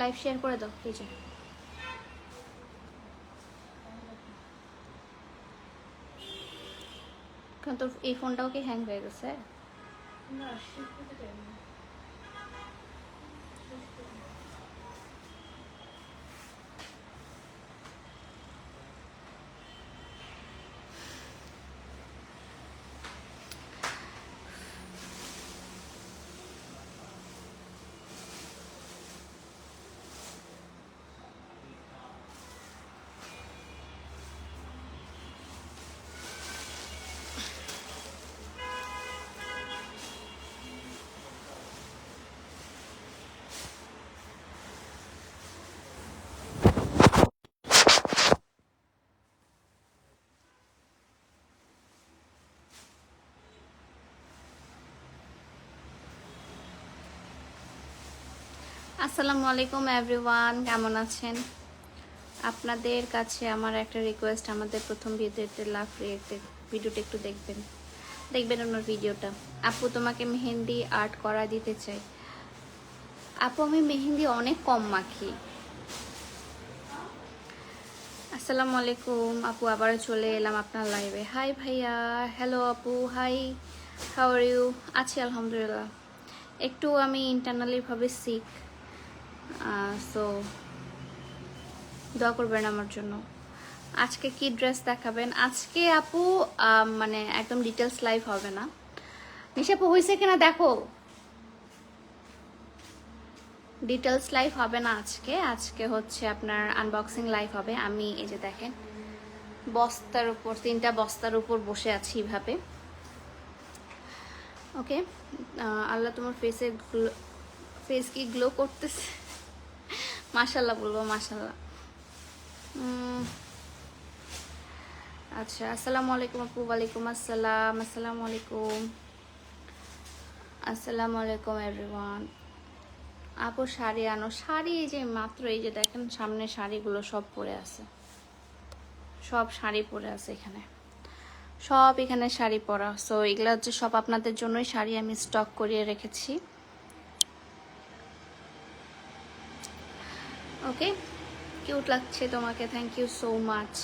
Live share করে দাও যে। কারণ তোর এই ফোনটাও কি হ্যাং হয়ে গেছে। না আসসালামু আলাইকুম এভরিওয়ান কেমন আছেন? আপনাদের কাছে আমার একটা রিকোয়েস্ট আমাদের প্রথম ভিডিওতে লাভ ভিডিওটা একটু দেখবেন। দেখবেন ওনার ভিডিওটা। আপু, তোমাকে মেহেন্দি আর্ট করা দিতে চাই। আপু, আমি মেহেন্দি অনেক কম মাখি। আসসালামু আলাইকুম। আপু আবার চলে এলাম আপনার লাইভে হাই ভাইয়া। হ্যালো আপু। হাই হাউ আর ইউ আছি, আলহামদুলিল্লাহ। একটু আমি ইন্টারনালিভাবে শিখ সো দোয়া করবেন আমার জন্য। আজকে কি ড্রেস দেখাবেন? আজকে আপু মানে একদম ডিটেলস লাইভ হবে না। নিশাপু হয়েছে কিনা দেখো। ডিটেলস লাইভ হবে না আজকে। আজকে হচ্ছে আপনার আনবক্সিং লাইভ হবে। আমি এই যে দেখেন, বস্তার উপর, তিনটা বস্তার উপর বসে আছি এইভাবে ওকে আল্লাহ তোমার ফেসে ফেস কি গ্লো করতেছে? মাশাল্লাহ বলব মাশাল্লাহ আচ্ছা আসসালামু আলাইকুম আপু, ওয়ালাইকুম আসসালাম, আসসালামু আলাইকুম। আসসালামু আলাইকুম এভরিওয়ান আপু শাড়ি আনো, শাড়ি এই যে মাত্র এই যে দেখেন সামনে শাড়িগুলো সব পরে আছে। সব শাড়ি পরে আছে এখানে। সব এখানে শাড়ি পরা। সো এগুলো হচ্ছে সব আপনাদের জন্যই শাড়ি আমি স্টক করিয়ে রেখেছি। ওকে কিউট লাগছে তোমাকে থ্যাংক ইউ সো মাচ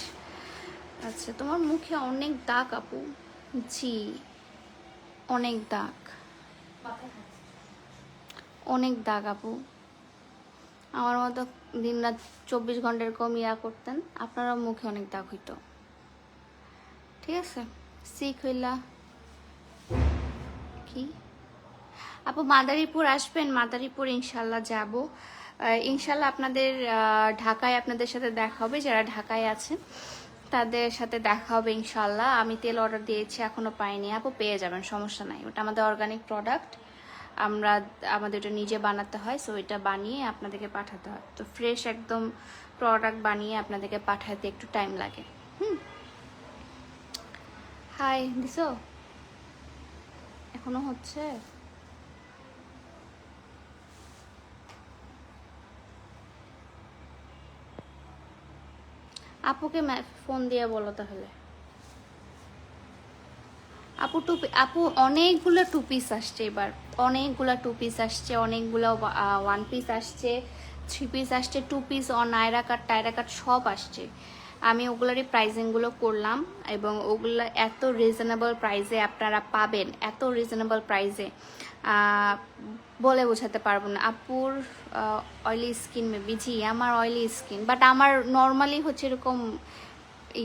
আচ্ছা তোমার মুখে অনেক দাগ আপু। জি, অনেক দাগ। অনেক দাগ আপু। আমার মতো দিন রাত চব্বিশ ঘণ্টার কম ইয়া করতেন আপনারা মুখে অনেক দাগ হইতো। ঠিক আছে? শিখ হইলা কি? আপু, মাদারীপুর আসবেন, মাদারীপুর ইনশাল্লাহ যাব। ইনশাল্লাহ আপনাদের ঢাকায় আপনাদের সাথে দেখা হবে। যারা ঢাকায় আছেন, তাদের সাথে দেখা হবে ইনশাল্লাহ আমি তেল অর্ডার দিয়েছি, এখনও পাইনি। আপু, পেয়ে যাবেন, সমস্যা নাই। ওটা আমাদের অর্গানিক প্রোডাক্ট আমরা, আমাদের ওটা নিজে বানাতে হয় সো এটা বানিয়ে আপনাদেরকে পাঠাতে হয়। তো ফ্রেশ একদম প্রোডাক্ট বানিয়ে আপনাদেরকে পাঠাতে একটু টাইম লাগে। হুম? হাই দিছো? এখনও হচ্ছে? আপুকে ফোন দিয়ে বলো তাহলে। আপু টু আপু অনেকগুলো টু পিস আসছে এবার। অনেকগুলো টু পিস আসছে, অনেকগুলো ওয়ান পিস আসছে, থ্রি পিস আসছে, টু পিস অন আয়রা কাট, টায়রা কাট সব আসছে। আমি ওগুলোরই প্রাইজিংগুলো করলাম এবং ওগুলো এত রিজনেবল প্রাইসে আপনারা পাবেন, এত রিজনেবল প্রাইসে বলে বোঝাতে পারব না। আপুর অয়েলি স্কিন মেবি জি, আমার অয়েলি স্কিন বাট আমার নর্মালি হচ্ছে এরকম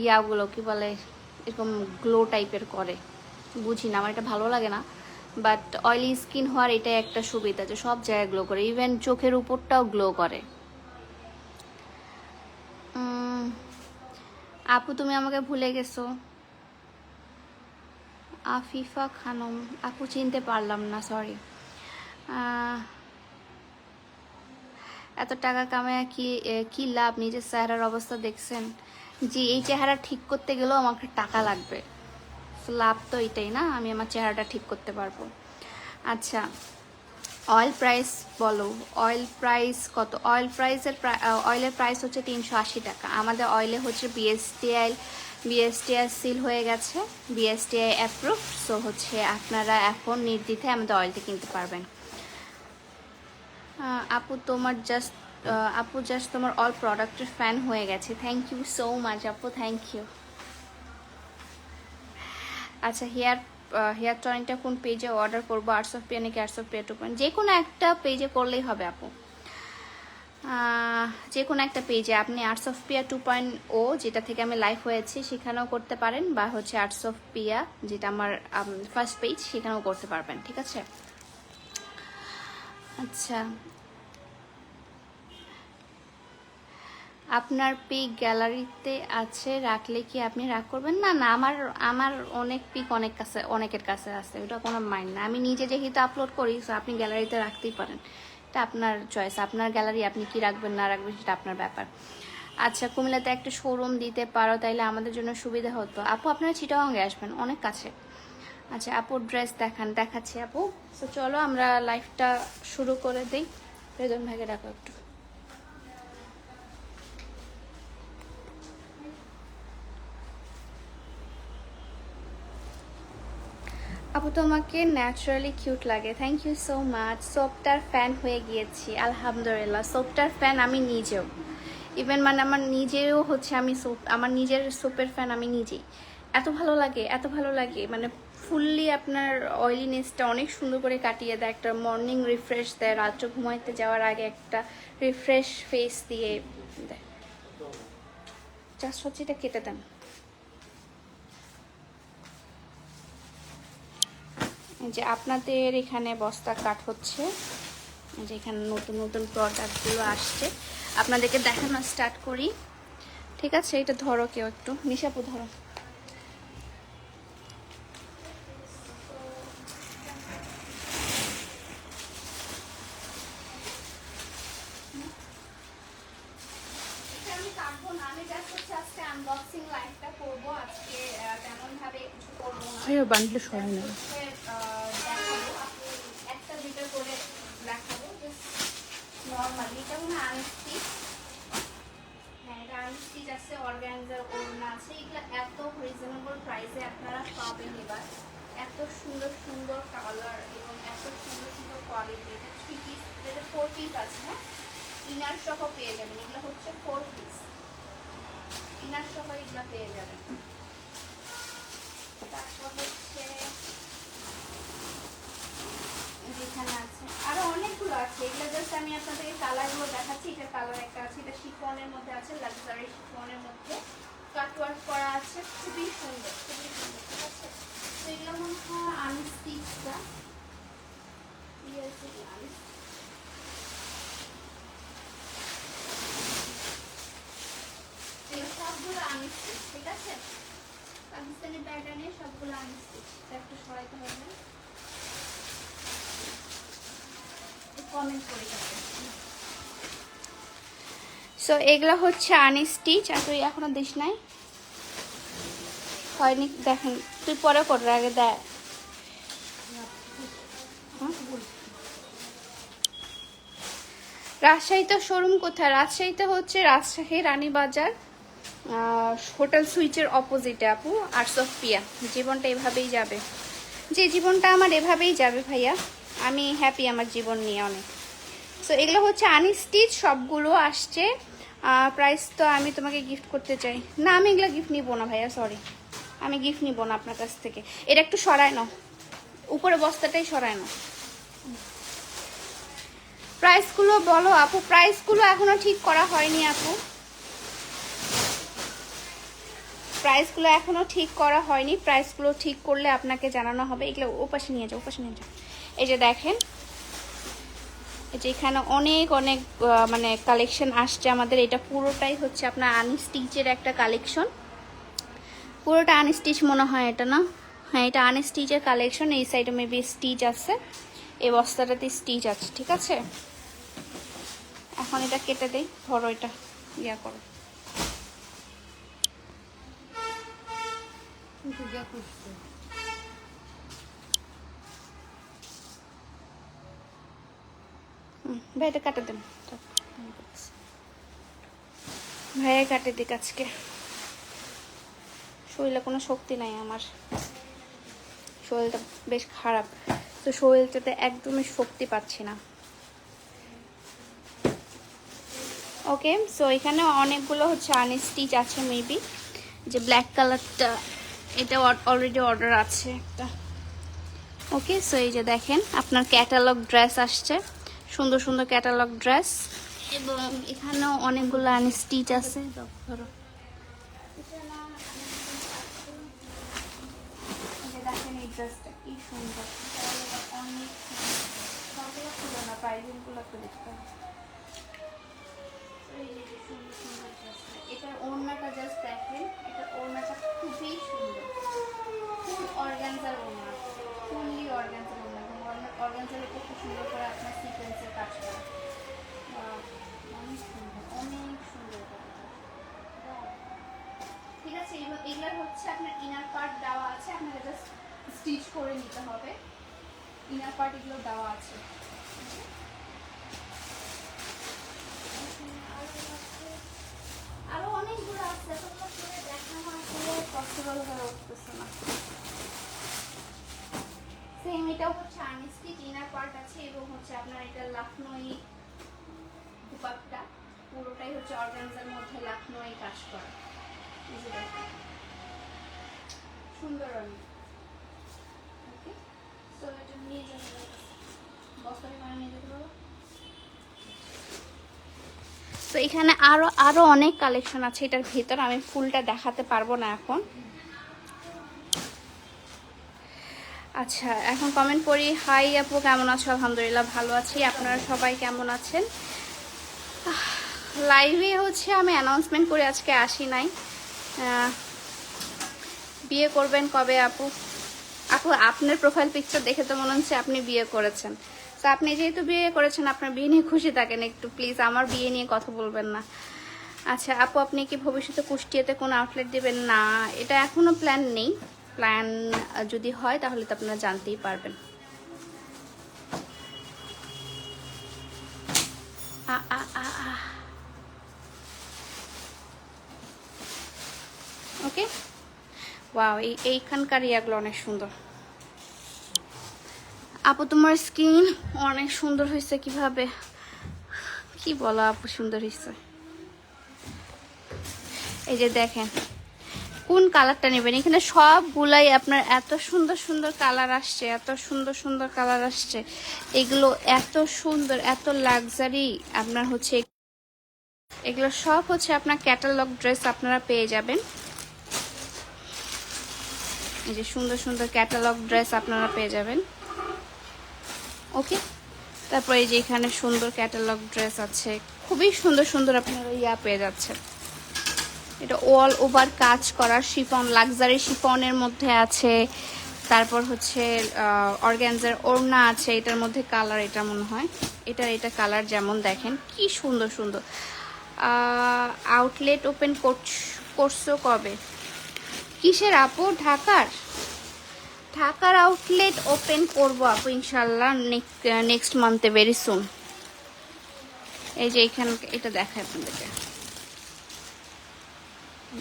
ইয়াগুলো, কি বলে, এরকম গ্লো টাইপের করে। বুঝি না, আমার এটা ভালো লাগে না। বাট অয়েলি স্কিন হওয়ার এটাই একটা সুবিধা যে সব জায়গায় গ্লো করে ইভেন চোখের উপরটাও গ্লো করে। আপু, তুমি আমাকে ভুলে গেছো। আফিফা খানম, আপু, চিনতে পারলাম না সরি এত টাকা কামায় কি কি লাভ? নিজের চেহারার অবস্থা দেখছেন। জি, এই চেহারা ঠিক করতে গেলেও আমাকে টাকা লাগবে। লাভ তো এটাই না, আমি আমার চেহারাটা ঠিক করতে পারব। আচ্ছা অয়েল প্রাইস বলো। অয়েল প্রাইস কত? অয়েল প্রাইসের অয়েলের প্রাইস হচ্ছে তিনশো আশি টাকা। আমাদের অয়েলে হচ্ছে বিএসটিআই বিএসটিআই সিল হয়ে গেছে। বিএসটিআই অ্যাপ্রুভ সো হচ্ছে আপনারা এখন নির্দ্বিধায় আমাদের অয়েলটি কিনতে পারবেন। আপু তোমার জাস্ট আপু জাস্ট তোমার অল প্রোডাক্টের ফ্যান হয়ে গেছে। থ্যাংক ইউ সো মাচ আপু থ্যাংক ইউ আচ্ছা হেয়ার হেয়ার টনিকটা কোন পেজে অর্ডার করব? আর্টস অফ পেয়ে নাকি আর্টস অফ পেয়ে টু পয়েন্ট যে কোনো একটা পেজে করলেই হবে, আপু। যে কোনো একটা পেজে আপনি arts of Piya two point O, যেটা থেকে আমি লাইভ হয়েছি, সেখানেও করতে পারেন, বা হচ্ছে আর্টস অফ পিয়া যেটা আমার ফার্স্ট পেজ সেখানেও করতে পারবেন, ঠিক আছে? আচ্ছা। আপনার পিক গ্যালারিতে আছে, রাখলে কি আপনি রাগ করবেন? না না, আমার আমার অনেক পিক অনেক কাছে, অনেকের কাছে আছে, ওটা কোনো মাইন্ড না। আমি নিজে যেহেতু আপলোড করি তো আপনি গ্যালারিতে রাখতেই পারেন। এটা আপনার চয়েস আপনার গ্যালারি, আপনি কি রাখবেন, না রাখবেন, সেটা আপনার ব্যাপার। আচ্ছা কুমিল্লাতে একটা শোরুম দিতে পারো, তাইলে আমাদের জন্য সুবিধা হতো। আপু, আপনারা চিটাগাঙ্গে আসবেন, অনেক কাছে। আচ্ছা আপুর ড্রেস দেখান, দেখাচ্ছি আপু। তো চলো আমরা লাইফটা শুরু করে দিই। রেজন ভাগে ডাকো একটু। আপু, তোমাকে ন্যাচারালি কিউট লাগে। থ্যাংক ইউ সো মাচ সোপটার ফ্যান হয়ে গিয়েছি, আলহামদুলিল্লাহ। সোপটার ফ্যান আমি নিজেও। ইভেন মানে আমার নিজেও হচ্ছে আমি সোপ আমার নিজের সোপের ফ্যান আমি নিজেই। এত ভালো লাগে, এত ভালো লাগে। মানে ফুললি আপনার অয়েলিনেসটা অনেক সুন্দর করে কাটিয়ে দেয়। একটা মর্নিং রিফ্রেশ দেয়, রাত্রে ঘুমাইতে যাওয়ার আগে একটা রিফ্রেশ ফেস দিয়ে দেয়। হচ্ছে এটা কেটে দেন। যে আপনাদের এখানে বস্তা কাট হচ্ছে। যে এখানে নতুন নতুন প্রোডাক্টগুলো আসছে। আপনাদেরকে দেখানো স্টার্ট করি। ঠিক আছে, এটা ধরো কেউ একটু। নিশাপু ধরো এটা আমি কাটবো না আমি জাস্ট হচ্ছে আজকে আনবক্সিং লাইভটা করব আজকে তেমন ভাবে কিছু করব না ভাইয়া বান্ডলে সরাই না হচ্ছে, আহ, দেখাবো আপনি একটা দুটো করে দেখাবো নর্মালি এটা মনে হয় আনস্টিচ হ্যাঁ এটা আনস্টিচ আছে অর্গানজার ওড়না আছে এগুলো এত সুন্দর সুন্দর কালার এবং এত সুন্দর সুন্দর কোয়ালিটি ফোর পিস আছে হ্যাঁ ইনার সহ পেয়ে যাবেন। এগুলো হচ্ছে ফোর পিস ইনার সহ এগুলো পেয়ে যাবেন। আরও অনেকগুলো আছে। এগুলো জাস্ট আমি আপনাদেরকে কালারগুলো দেখাচ্ছি। এটা কালার একটা আছে, এটা শিফনের মধ্যে আছে লাক্সারি শিফনের মধ্যে কাটওয়ার্ক করা আছে। খুবই সুন্দর খুবই সুন্দর, ঠিক আছে? তো এগুলো মনে হয় আনস্টিচটা সবগুলো আনস্টিচ ঠিক আছে? পাকিস্তানি প্যাটার্নে সবগুলো একটু সরাইতে হবে। কমেন্ট করে সো এগুলো হচ্ছে আনস্টিচ আর তুই এখনও দিস নাই? হয়নি, দেখেন, তুই পরে করে আগে দেয় রাজশাহীতে শোরুম কোথায়? রাজশাহীতে হচ্ছে রাজশাহী রানীবাজার। হোটেল সুইচের অপোজিটে আপু আর্টস অফ পিয়া জীবনটা এভাবেই যাবে। যে জীবনটা আমার এভাবেই যাবে ভাইয়া, আমি হ্যাপি আমার জীবন নিয়ে অনেক। সো এগুলো হচ্ছে আনস্টিচ সবগুলো আসছে। প্রাইস তো আমি তোমাকে গিফট করতে চাই। না, আমি এগুলো গিফট নিব না ভাইয়া সরি আমি গিফট নিব না আপনার কাছ থেকে। এটা একটু সরায় নাও। উপরে বস্তাটাই সরায় নাও। প্রাইসগুলো বলো আপু প্রাইসগুলো এখনও ঠিক করা হয়নি আপু। প্রাইসগুলো এখনও ঠিক করা হয়নি। প্রাইসগুলো ঠিক করলে আপনাকে জানানো হবে। এগুলো ও পাশে নিয়ে যাও, ওপাশে নিয়ে যাও। এই যে দেখেন, এই যে এখানে অনেক অনেক মানে কালেকশন আসছে আমাদের। এটা পুরোটাই হচ্ছে আপনার আনস্টিচের একটা কালেকশন পুরোটা আনস্টিচ মনে হয় এটা না? হ্যাঁ এটা আনস্টিচের কালেকশন এই সাইডে মেবি স্টিচ আছে। এই বস্তাটাতে স্টিচ আছে, ঠিক আছে? এখন এটা কেটে দেই। ধরো এটা, ইয়া করো। হুম, ভাই এটা কাটে দেন। ভাইয়া কাটে দিক আজকে। শরীরে কোনো শক্তি নাই আমার। শরীরটা বেশ খারাপ। তো শরীরটাতে একদমই শক্তি পাচ্ছি না। ওকে সো এখানে অনেকগুলো হচ্ছে আনস্টিচ আছে মেবি যে ব্ল্যাক কালারটা এটা অলরেডি অর্ডার আছে একটা। ওকে সো এই যে দেখেন, আপনার ক্যাটালগ ড্রেস আসছে। সুন্দর সুন্দর ক্যাটালগ ড্রেস এবং এখানেও অনেকগুলো আনস্টিচ আছে। দেখেন এই ড্রেসটা কি সুন্দর। অনেক দেখতে হবে এই যে কি সুন্দর সুন্দর ড্রেসটা এটার ওড়নাটা জাস্ট দেখেন, এটার ওড়নাটা খুবই সুন্দর। ফুল অর্গানজার ওড়না ফুললি অর্গানজার ওড়না। এবং অর্গানজার উপর খুব সুন্দর করে আপনার সিকোয়েন্সের কাজ করা। অনেক সুন্দর অনেক সুন্দর ঠিক আছে এগুলো এগুলোর হচ্ছে আপনার ইনার পার্ট দেওয়া আছে, আপনাকে জাস্ট স্টিচ করে নিতে হবে। ইনার পার্ট এগুলো দেওয়া আছে। অনেকগুলো আছে হচ্ছে আনস্টিচ ইনার পার্ট আছে এবং হচ্ছে আপনার এটা লাখনই দুপাট্টা। পুরোটাই হচ্ছে অর্গানজার মধ্যে লাখনই কাজ করা। সুন্দর অনেক। ওকে সো এটা নিয়ে যাব। বস্তায় করে নিয়ে যেতে পারব তো এখানে আরও আরও অনেক কালেকশন আছে, এটার ভিতর আমি ফুলটা দেখাতে পারব না এখন। আচ্ছা এখন কমেন্ট করি হাই আপু, কেমন আছো? আলহামদুলিল্লাহ ভালো আছি। আপনারা সবাই কেমন আছেন? লাইভে হচ্ছে আমি অ্যানাউন্সমেন্ট করে আজকে আসি নাই। বিয়ে করবেন কবে আপু? আপু, আপনার প্রোফাইল পিকচার দেখে তো মনে হচ্ছে আপনি বিয়ে করেছেন। তো আপনি যেহেতু বিয়ে করেছেন, আপনার বিয়ে নিয়ে খুশি থাকেন একটু প্লিজ আমার বিয়ে নিয়ে কথা বলবেন না। আচ্ছা আপু, আপনি কি ভবিষ্যতে কুষ্টিয়াতে কোনো আউটলেট দেবেন? না, এটা এখনও প্ল্যান নেই। প্ল্যান যদি হয়, তাহলে তো আপনারা জানতেই পারবেন। ওকে ওয়াও এই, এইখানকার ইয়াগুলো অনেক সুন্দর। আপু, তোমার স্কিন অনেক সুন্দর হয়েছে কীভাবে? কি বলো আপু, সুন্দর হয়েছে? এই যে দেখেন, কোন কালারটা নেবেন? এখানে সবগুলাই আপনার এত সুন্দর সুন্দর কালার আসছে, এত সুন্দর সুন্দর কালার আসছে। এগুলো এত সুন্দর, এত লাক্সারি আপনার হচ্ছে এগুলো সব হচ্ছে আপনার ক্যাটালগ ড্রেস আপনারা পেয়ে যাবেন। এই যে সুন্দর সুন্দর ক্যাটালগ ড্রেস আপনারা পেয়ে যাবেন। ওকে? তারপরে এই যে এখানে সুন্দর ক্যাটালগ ড্রেস আছে। খুবই সুন্দর সুন্দর আপনারা ইয়া পেয়ে যাচ্ছেন। এটা অল ওভার কাজ করা শিফন লাক্সারি শিফনের মধ্যে আছে। তারপর হচ্ছে অর্গ্যানজার ওড়না আছে, এটার মধ্যে কালার এটা মনে হয়। এটার, এটা কালার যেমন দেখেন, কি সুন্দর সুন্দর। আউটলেট ওপেন করছ কবে? কিসের আপু? ঢাকার? ঢাকার আউটলেট ওপেন করব আপু ইনশাল্লাহ নেক্সট মান্থে ভেরি সুন এই যে এখানে, এটা দেখায় আপনাদেরকে।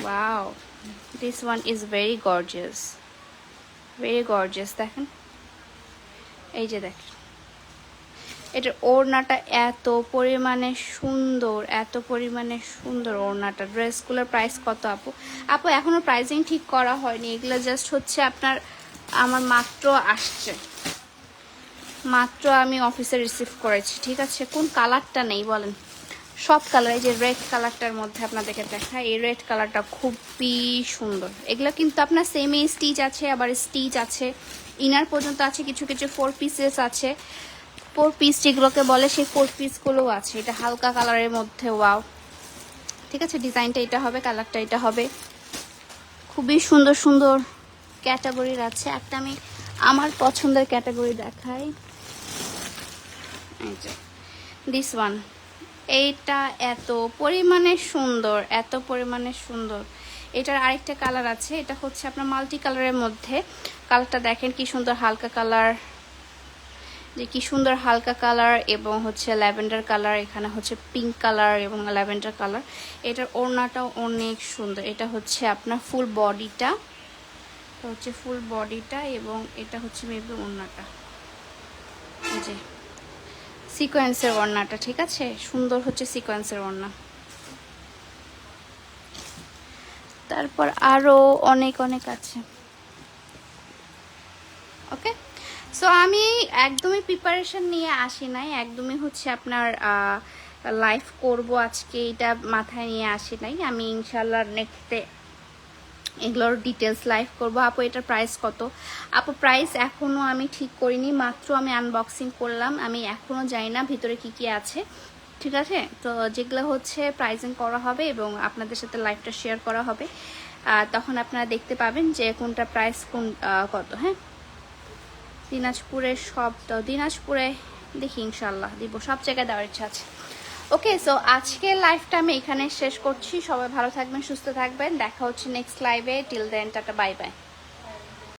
Wow this one is very gorgeous very gorgeous দেখেন। এই যে দেখেন। এটার ওড়নাটা এত পরিমাণে সুন্দর, এত পরিমাণে সুন্দর ওড়নাটা। ড্রেসগুলোর প্রাইস কত, আপু? আপু এখনও প্রাইসিং ঠিক করা হয়নি। এগুলো জাস্ট হচ্ছে আপনার আমার মাত্র আসছে। মাত্র আমি অফিসে রিসিভ করেছি, ঠিক আছে? কোন কালারটা নেই বলেন? সব কালার এই যে রেড কালারটার মধ্যে আপনাদেরকে দেখায়, এই রেড কালারটা খুবই সুন্দর। এগুলো কিন্তু আপনার সেমি স্টিচ আছে, আবার স্টিচ আছে। ইনার পর্যন্ত আছে, কিছু কিছু ফোর পিসেস আছে। ফোর পিস যেগুলোকে বলে, সেই ফোর পিসগুলোও আছে। এটা হালকা কালারের মধ্যে ওয়াও ঠিক আছে? ডিজাইনটা এটা হবে কালারটা এটা হবে। খুবই সুন্দর সুন্দর। ক্যাটাগরির আছে। একটা আমি আমার পছন্দের ক্যাটাগরি দেখাই। দিস ওয়ান এইটা এত পরিমাণে সুন্দর, এত পরিমাণে সুন্দর। এটার আরেকটা কালার আছে, এটা হচ্ছে আপনার মাল্টি কালারের মধ্যে। কালারটা দেখেন কি সুন্দর হালকা কালার যে কি সুন্দর হালকা কালার এবং হচ্ছে ল্যাভেন্ডার কালার এখানে হচ্ছে পিঙ্ক কালার এবং ল্যাভেন্ডার কালার এটার ওড়নাটাও অনেক সুন্দর। এটা হচ্ছে আপনার ফুল বডিটা এটা হচ্ছে ফুল বডিটা এবং এটা হচ্ছে মেবি ওড়নাটা। যে সিকোয়েন্সের ওড়নাটা, ঠিক আছে? সুন্দর হচ্ছে সিকোয়েন্সের ওড়না। তারপর আরও অনেক অনেক আছে। ওকে সো আমি একদমই প্রিপারেশন নিয়ে আসি নাই। একদমই হচ্ছে আপনার লাইফ করব আজকে, এটা মাথায় নিয়ে আসি নাই। আমি ইনশাল্লাহ নেক্সট এগুলোর ডিটেলস লাইভ করব। আপু, এটার প্রাইস কত? আপু প্রাইস এখনও আমি ঠিক করিনি, মাত্র আমি আনবক্সিং করলাম। আমি এখনও জানি না ভিতরে কি কি আছে, ঠিক আছে? তো যেগুলো হচ্ছে প্রাইজিং করা হবে এবং আপনাদের সাথে লাইভটা শেয়ার করা হবে তখন আপনারা দেখতে পাবেন যে কোনটা প্রাইস কোন কত হ্যাঁ? দিনাজপুরের সব দিনাজপুরে দেখি ইনশাল্লাহ দিব। সব জায়গায় দেওয়ার ইচ্ছা আছে। ওকে সো আজকের লাইফটা আমি এখানে শেষ করছি। সবাই ভালো থাকবেন, সুস্থ থাকবেন। দেখা হচ্ছে নেক্সট লাইভে till then tata bye bye